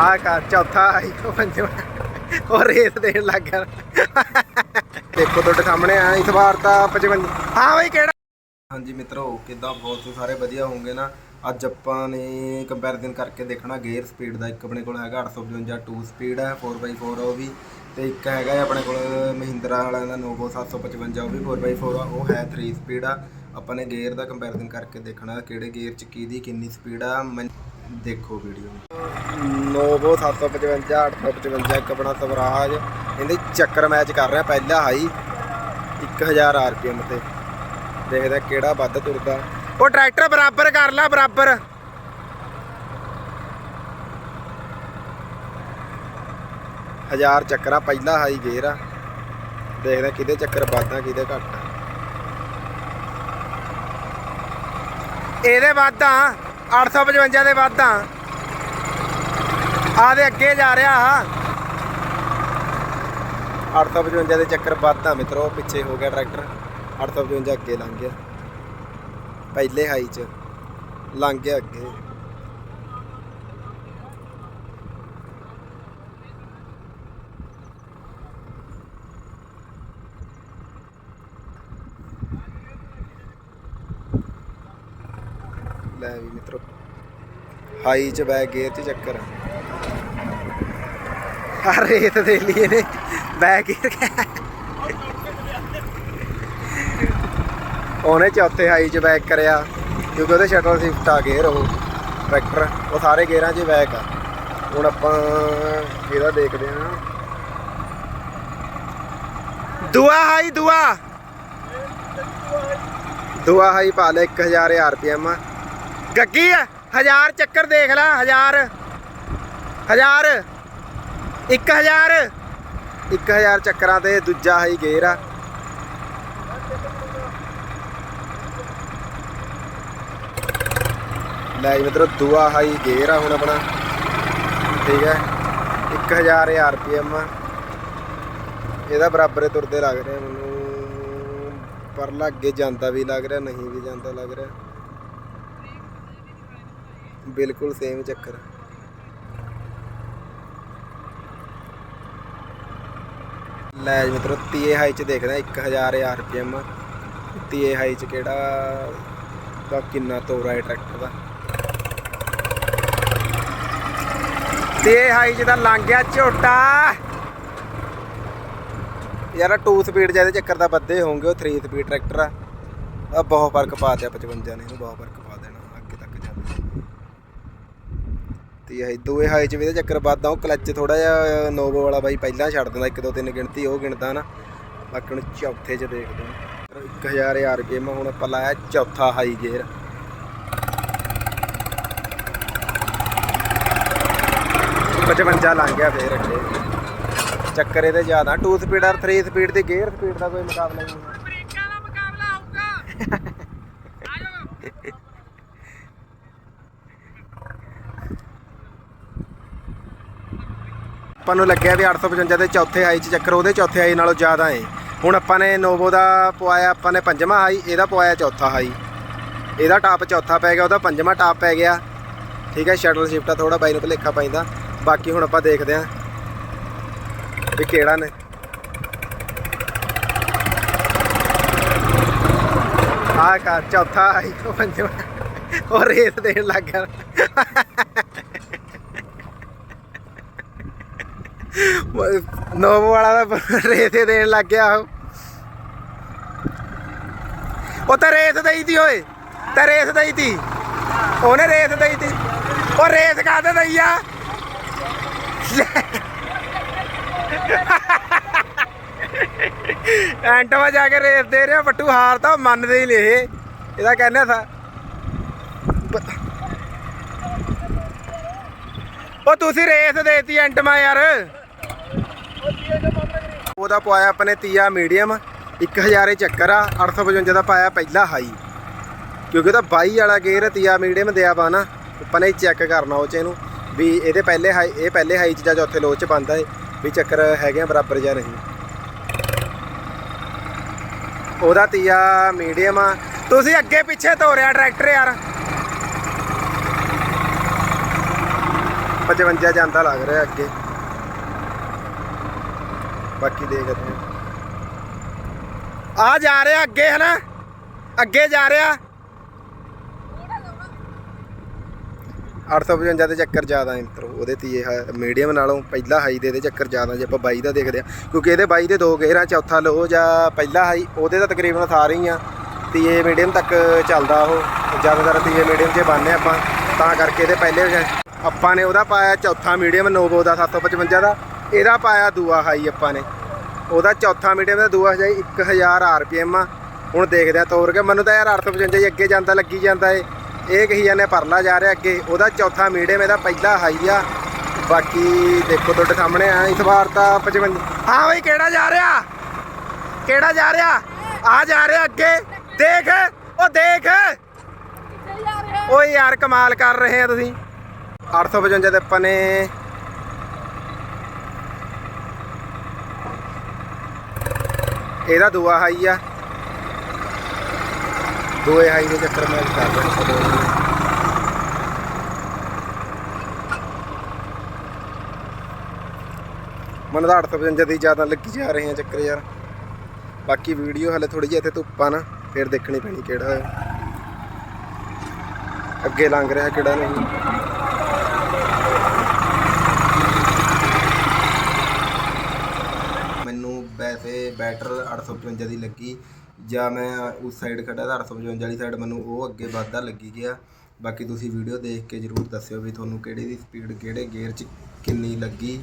ਆ ਕਾ ਚੌਥਾ ਆਈ ਪੰਜਵਾਂ। ਉਹ ਰੇਸ ਦੇਣ ਲੱਗ ਗਿਆ। ਦੇਖੋ ਤੁਹਾਡੇ ਸਾਹਮਣੇ ਆ ਇਸ ਤਾਂ 55 ਹਾਂ ਬਈ ਕਿਹੜਾ? ਹਾਂਜੀ ਮਿੱਤਰੋ, ਕਿੱਦਾਂ ਬਹੁਤ ਸਾਰੇ ਵਧੀਆ ਹੋਵੋਗੇ ਨਾ। ਅੱਜ ਆਪਾਂ ਨੇ ਕੰਪੈਰੀਜ਼ਨ ਕਰਕੇ ਦੇਖਣਾ ਗੇਅਰ ਸਪੀਡ ਦਾ। ਇੱਕ ਆਪਣੇ ਕੋਲ ਹੈਗਾ 855 2 ਸਪੀਡ ਹੈ 4x4 ਉਹ ਵੀ। ਤੇ ਇੱਕ ਹੈਗਾ ਹੈ ਆਪਣੇ ਕੋਲ ਮਹਿੰਦਰਾ ਵਾਲਿਆਂ ਦਾ ਨੋਵੋ 755 ਉਹ ਵੀ 4x4 ਆ। ਉਹ ਹੈ 3 ਸਪੀਡ ਆ। ਆਪਾਂ ਨੇ ਗੇਅਰ ਦਾ ਕੰਪੈਰੀਜ਼ਨ ਕਰਕੇ ਦੇਖਣਾ, ਕਿਹੜੇ ਗੇਅਰ ਚ ਕਿਹਦੀ ਕਿੰਨੀ ਸਪੀਡ ਆ। ਦੇਖੋ ਵੀਡੀਓ ਨੋਵੋ 755 855 ਇੱਕ ਆਪਣਾ ਸਵਰਾਜ। ਇਹਦੇ ਚੱਕਰ ਮੈਚ ਕਰ ਰਿਹਾ ਪਹਿਲਾ ਹਾਈ 1000 ਆਰਪੀਐਮ ਤੇ। ਦੇਖਦਾ ਕਿਹੜਾ ਵੱਧ ਤੁਰਦਾ। ਉਹ ਟਰੈਕਟਰ ਬਰਾਬਰ ਕਰ ਲੈ, ਬਰਾਬਰ। ਹਜ਼ਾਰ ਚੱਕਰਾ, ਪਹਿਲਾ ਹਾਈ ਗੇਅਰ ਆ। ਦੇਖਦਾ ਕਿਹਦੇ ਚੱਕਰ ਵੱਧਾ ਕਿਹਦੇ ਘੱਟ ਇਹਦੇ ਵੱਧ ਆ। 855 ਦੇ ਵੱਧ ਆ ਆ ਦੇ ਅੱਗੇ ਜਾ ਰਿਹਾ ਆ 855 ਦੇ ਚੱਕਰ ਵੱਧ ਆ ਮਿੱਤਰੋ, ਪਿੱਛੇ ਹੋ ਗਿਆ ਟਰੈਕਟਰ। 855 ਅੱਗੇ ਲੰਘ ਗਿਆ। ਪਹਿਲੇ ਹਾਈ ਚ ਲੰਘ ਗਿਆ ਅੱਗੇ। ਲੈ ਵੀ ਮਿੱਤਰੋ। ਹਾਈ ਚ ਬੈ ਗੇਅਰ ਚ ਚੱਕਰ। ਆ ਰੇਤ ਦੇ ਲਈ ਨੇ ਬੈਕ ਗੇਅਰ ਉਹਨੇ ਚੌਥੇ ਹਾਈ ਚ ਬੈਕ ਕਰਿਆ, ਕਿਉਂਕਿ ਉਹਦੇ ਸ਼ਟਲ ਸ਼ਿਫਟ ਆ ਗੇਅਰ ਉਹ ਟਰੈਕਟਰ, ਉਹ ਸਾਰੇ ਗੇਅਰਾਂ 'ਚ ਬੈਕ ਆ। ਹੁਣ ਆਪਾਂ ਇਹਦਾ ਦੇਖਦੇ ਹਾਂ। ਦੁਆ ਹਾਈ, ਦੁਆ। ਦੁਆ ਹਾਈ ਪਾ ਲੈ 1000 ਆਰਪੀਐਮ ਗੱਗੀ ਆ? ਹਜ਼ਾਰ ਚੱਕਰ ਦੇਖ ਲੈ, ਹਜ਼ਾਰ। ਹਜ਼ਾਰ। 1000 1000 ਚੱਕਰਾਂ ਤੇ ਦੂਜਾ ਹਾਈ ਗੇਰ ਆ। ਲੈ ਮਿੱਤਰੋ, ਦੂਆ ਹਾਈ ਗੇਅਰ ਆ ਹੁਣ ਆਪਣਾ। ਠੀਕ ਹੈ। 1000 ਆਰਪੀਐਮ ਇਹਦਾ ਬਰਾਬਰ ਤੁਰਦੇ ਲੱਗ ਰਿਹਾ ਮੈਨੂੰ ਪਰ ਲੱਗੇ ਜਾਂਦਾ ਵੀ ਲੱਗ ਰਿਹਾ, ਨਹੀਂ ਵੀ ਜਾਂਦਾ ਲੱਗ ਰਿਹਾ। ਬਿਲਕੁਲ ਸੇਮ ਚੱਕਰ ਲੈ ਜੀ ਮਿੱਤਰੋ, ਤੀਏ ਹਾਈ ਚ ਦੇਖਦਾ 1000 ਆਰਪੀਐਮ। ਤੀਏ ਹਾਈ ਚ ਕਿਹੜਾ ਦਾ ਕਿੰਨਾ ਤੋਰਾ ਹੈ ਟਰੈਕਟਰ ਦਾ। ਤੇ ਹਾਈ ਜਿਹਦਾ ਲੰਘ ਗਿਆ ਝੋਟਾ। ਯਾਰ 2 ਸਪੀਡ ਜਿਹਦੇ ਚੱਕਰ ਦਾ ਬੱਦੇ ਹੋਣਗੇ, ਉਹ 3 ਸਪੀਡ ਟਰੈਕਟਰ ਆ। ਆ ਬਹੁਤ ਫ਼ਰਕ ਪਾ ਦਿਆ 55 ਨੇ, ਇਹਨੂੰ ਬਹੁਤ ਫ਼ਰਕ ਪਾ ਦੇਣਾ ਅੱਗੇ ਤੱਕ ਜਾਂਦੇ ਤੇ ਇਹ। ਦੋਏ ਹਾਈ ਚ ਵੀ ਇਹਦੇ ਚੱਕਰ ਵੱਧਦਾ, ਉਹ ਕਲੱਚ ਥੋੜਾ ਜਿਹਾ ਨੋਵੋ ਵਾਲਾ ਬਾਈ ਪਹਿਲਾਂ ਛੱਡ ਦਿੰਦਾ 1 2 3 ਗਿਣਤੀ, ਉਹ ਗਿਣਦਾ ਨਾ। ਬਾਕੀ ਹੁਣ ਚੌਥੇ ਚ ਦੇਖਦੇ ਹਾਂ। 1000 ਆਰਪੀਐਮ ਹੁਣ ਆਪਾਂ ਲਾਇਆ ਚੌਥਾ ਹਾਈ ਗੇਅਰ ਪਚਵੰਜਾ ਲੰਘ ਗਿਆ ਫੇਰ ਅੱਗੇ। ਚੱਕਰ ਇਹਦੇ ਜ਼ਿਆਦਾ 2 ਸਪੀਡ ਔਰ 3 ਸਪੀਡ ਦੀ ਗੇਅਰ ਸਪੀਡ ਦਾ ਕੋਈ ਮੁਕਾਬਲਾ ਨਹੀਂ। ਹੈ ਬ੍ਰੇਕਾਂ ਦਾ ਮੁਕਾਬਲਾ ਹੋਊਗਾ ਆਪਾਂ ਨੂੰ ਲੱਗਿਆ ਵੀ 855 ਦੇ ਚੌਥੇ ਹਾਈ 'ਚ ਚੱਕਰ, ਉਹਦੇ ਚੌਥੇ ਹਾਈ ਨਾਲੋਂ ਜ਼ਿਆਦਾ ਏ। ਹੁਣ ਆਪਾਂ ਨੇ ਨੋਵੋ ਦਾ ਪਵਾਇਆ, ਆਪਾਂ ਨੇ ਪੰਜਵਾਂ ਹਾਈ, ਇਹਦਾ ਪਵਾਇਆ ਚੌਥਾ ਹਾਈ। ਇਹਦਾ ਟਾਪ ਚੌਥਾ ਪੈ ਗਿਆ, ਉਹਦਾ ਪੰਜਵਾਂ ਟਾਪ ਪੈ ਗਿਆ। ਠੀਕ ਹੈ ਸ਼ਟਲ ਸ਼ਿਫਟ ਆ ਥੋੜਾ ਬਾਈ ਨੂੰ ਭੁਲੇਖਾ ਪੈਂਦਾ। ਬਾਕੀ ਹੁਣ ਆਪਾਂ ਦੇਖਦੇ ਆਂ ਵੀ ਕਿਹੜਾ ਨੇ। ਆ ਕਾ ਚੌਥਾ ਹਾਈ, ਉਹ ਪੰਜਵਾਂ। ਉਹ ਰੇਸ ਦੇਣ ਲੱਗ ਗਿਆ। ਨੋਵੋ ਵਾਲਾ ਦਾ ਰੇਸ ਦੇਣ ਲੱਗ ਗਿਆ ਉਹ। ਉਹ ਤਾਂ ਰੇਸ ਦਈ ਤੀ ਓਏ, ਤਾਂ ਰੇਸ ਦਈ ਤੀ। ਉਹਨੇ ਰੇਸ ਦਈ ਤੀ। ਉਹ ਰੇਸ ਕਾਹਦੇ ਦਈ ਆ? ਐਂਟਵਾ ਜਾ ਕੇ ਰੇਸ ਦੇ ਰਿਹਾ, ਪੱਟੂ ਹਾਰ ਤਾਂ ਮੰਨਦੇ ਹੀ ਨਹੀਂ ਇਹ। ਇਹਦਾ ਕਹਿੰਦਾ ਥਾ। ਉਹ ਤੁਸੀਂ ਰੇਸ ਦੇਤੀ ਐਂਟਮਾ ਯਾਰ। ਉਹਦਾ ਪਾਇਆ ਆਪਣੇ ਤੀਆ ਮੀਡੀਅਮ 1000 ਚੱਕਰ ਆ 855 ਦਾ ਪਾਇਆ ਪਹਿਲਾ ਹਾਈ ਕਿਉਂਕਿ ਉਹਦਾ 22 ਵਾਲਾ ਗੇਅਰ ਤੀਆ ਮੀਡੀਅਮ ਦਿਆ ਪਾ ਨਾ, ਆਪਾਂ ਨੇ ਚੈੱਕ ਕਰਨਾ ਉਹ ਚ ਇਹਨੂੰ, ਵੀ ਇਹਦੇ ਪਹਿਲੇ ਹਾਈ ਇਹ ਪਹਿਲੇ ਹਾਈ ਚ ਜਾਂ ਚੌਥੇ ਲੋ ਚ ਬੰਦਾ ਏ ਵੀ ਚੱਕਰ ਹੈਗੇ ਆ ਬਰਾਬਰ ਜਾਂ ਨਹੀਂ। ਉਹਦਾ ਤੀਆ ਮੀਡੀਅਮ ਆ। ਤੁਸੀਂ ਅੱਗੇ ਪਿੱਛੇ ਤੋਰਿਆ ਟਰੈਕਟਰ ਯਾਰ। 55 ਜਾਂਦਾ ਲੱਗ ਰਿਹਾ ਅੱਗੇ। ਬਾਕੀ ਦੇਖਦੇ ਹਾਂ। ਆ ਜਾ ਰਿਹਾ ਅੱਗੇ ਹੈ ਨਾ ਅੱਗੇ ਜਾ ਰਿਹਾ। 855 ਦੇ ਚੱਕਰ ਜ਼ਿਆਦਾ ਇੰਤਰ ਉਹਦੇ ਤੇ ਇਹ ਮੀਡੀਅਮ ਨਾਲੋਂ ਪਹਿਲਾ ਹਾਈ ਦੇ ਇਹਦੇ ਚੱਕਰ ਜ਼ਿਆਦਾ ਜੇ ਆਪਾਂ ਬਾਈ ਦਾ ਦੇਖਦੇ ਆ ਕਿਉਂਕਿ ਇਹਦੇ ਬਾਈ ਦੇ ਦੋ ਗੇਅਰਾਂ, ਚੌਥਾ ਲੋ ਜਾਂ ਪਹਿਲਾ ਹਾਈ ਉਹਦੇ ਤਾਂ ਤਕਰੀਬਨ ਸਾਰੇ ਹੀ ਆ। ਤੀਏ ਮੀਡੀਅਮ ਤੱਕ ਚੱਲਦਾ ਉਹ। ਜ਼ਿਆਦਾਤਰ ਤੀਏ ਮੀਡੀਅਮ 'ਚ ਬੰਨ੍ਹਦੇ ਆਪਾਂ, ਤਾਂ ਕਰਕੇ ਇਹਦੇ ਪਹਿਲੇ ਆਪਾਂ ਨੇ ਉਹਦਾ ਪਾਇਆ ਚੌਥਾ ਮੀਡੀਅਮ ਨੋਵੋ ਦਾ 755 ਦਾ। ਇਹਦਾ ਪਾਇਆ ਦੂਆ ਹਾਈ ਆਪਾਂ ਨੇ। ਉਹਦਾ ਚੌਥਾ ਮੀਡੀਅਮ ਦਾ ਦੂਆ ਹਜਾਈ 1000 ਆਰਪੀਐਮ ਆ। ਹੁਣ ਦੇਖਦੇ ਆ ਤੋਰ ਕੇ। ਮੈਨੂੰ ਤਾਂ ਯਾਰ 855 ਹੀ ਅੱਗੇ ਜਾਂਦਾ ਲੱਗੀ ਜਾਂਦਾ ਏ। ਇਹ ਕਹੀ ਜਾਂਦੇ ਪਰਲਾ ਜਾ ਰਿਹਾ ਅੱਗੇ। ਉਹਦਾ ਚੌਥਾ ਮੀਡੀਅਮ ਇਹਦਾ ਪਹਿਲਾ ਹਾਈ ਆ। ਬਾਕੀ ਦੇਖੋ ਤੁਹਾਡੇ ਸਾਹਮਣੇ ਆ ਇਸ ਵਾਰ ਤਾਂ 55 ਹਾਂ ਬਈ ਕਿਹੜਾ ਜਾ ਰਿਹਾ? ਕਿਹੜਾ ਜਾ ਰਿਹਾ? ਆ ਜਾ ਰਿਹਾ ਅੱਗੇ। ਦੇਖ ਉਹ ਦੇਖ। ਓਏ ਯਾਰ ਕਮਾਲ ਕਰ ਰਹੇ ਆ ਤੁਸੀਂ। 855 ਤੇ ਆਪਾਂ ਨੇ ਇਹਦਾ ਦੂਆ ਹਾਈ ਆ। ਦੋਏ ਹਾਈ ਦੇ ਚੱਕਰ ਮੈਂ ਕਰ ਰਿਹਾ ਮਨ ਦਾ 855 ਦੀ ਜ਼ਿਆਦਾ ਲੱਗੀ ਜਾ ਰਹੇ ਆ ਚੱਕਰ ਯਾਰ। ਬਾਕੀ ਵੀਡੀਓ ਹਲੇ ਥੋੜੀ ਜਿਹੀ ਇੱਥੇ ਧੁੱਪ ਆ ਨਾ, ਫਿਰ ਦੇਖਣੀ ਪੈਣੀ ਕਿਹੜਾ ਹੈ ਅੱਗੇ ਲੰਘ ਰਿਹਾ ਕਿਹੜਾ ਨਹੀਂ ਮੈਨੂੰ ਵੈਸੇ ਬੈਟਰ 855 ਦੀ ਲੱਗੀ ਜਾਂ ਮੈਂ ਉਸ ਸਾਈਡ ਖੜਾ ਤਾਂ 855 ਵਾਲੀ ਸਾਈਡ ਮੈਨੂੰ ਉਹ ਅੱਗੇ ਵੱਧਦਾ ਲੱਗੀ ਗਿਆ। ਬਾਕੀ ਤੁਸੀਂ ਵੀਡੀਓ ਦੇਖ ਕੇ ਜਰੂਰ ਦੱਸਿਓ ਵੀ ਤੁਹਾਨੂੰ ਕਿਹੜੀ ਦੀ ਸਪੀਡ ਕਿਹੜੇ ਗੇਅਰ 'ਚ ਕਿੰਨੀ ਲੱਗੀ।